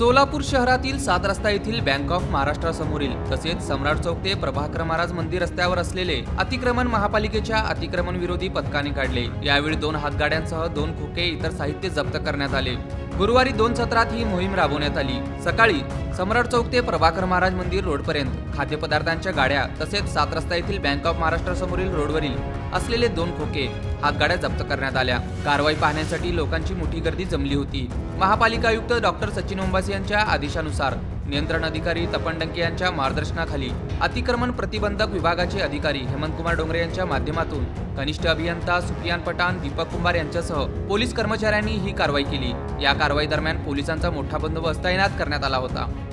सोलापूर शहरातील सात रस्ता येथील बँक ऑफ महाराष्ट्रासमोरील तसेच सम्राट चौक ते प्रभाकर महाराज मंदिर रस्त्यावर असलेले अतिक्रमण महापालिकेच्या अतिक्रमण विरोधी पथकाने काढले. यावेळी दोन हातगाड्यांसह दोन खोके इतर साहित्य जप्त करण्यात आले. गुरुवारी दोन सत्रात ही मोहीम राबवण्यात आली. सकाळी सम्राट चौक ते प्रभाकर महाराज मंदिर रोडपर्यंत खाद्यपदार्थांच्या गाड्या तसेच सात रस्ता येथील बँक ऑफ महाराष्ट्रासमोरील रोडवरील असलेले दोन खोके हातगाड्या जप्त करण्यात आल्या. कारवाई पाहण्यासाठी लोकांची मोठी गर्दी जमली होती. महापालिका आयुक्त डॉक्टर सचिन ओंबासी यांच्या आदेशानुसार नियंत्रण अधिकारी तपन डंके यांच्या मार्गदर्शनाखाली अतिक्रमण प्रतिबंधक विभागाचे अधिकारी हेमंत कुमार डोंगरे यांच्या माध्यमातून कनिष्ठ अभियंता सुफियान पठाण दीपक कुंभार यांच्यासह पोलीस कर्मचाऱ्यांनी ही कारवाई केली. या कारवाई दरम्यान पोलिसांचा मोठा बंदोबस्त तैनात करण्यात आला होता.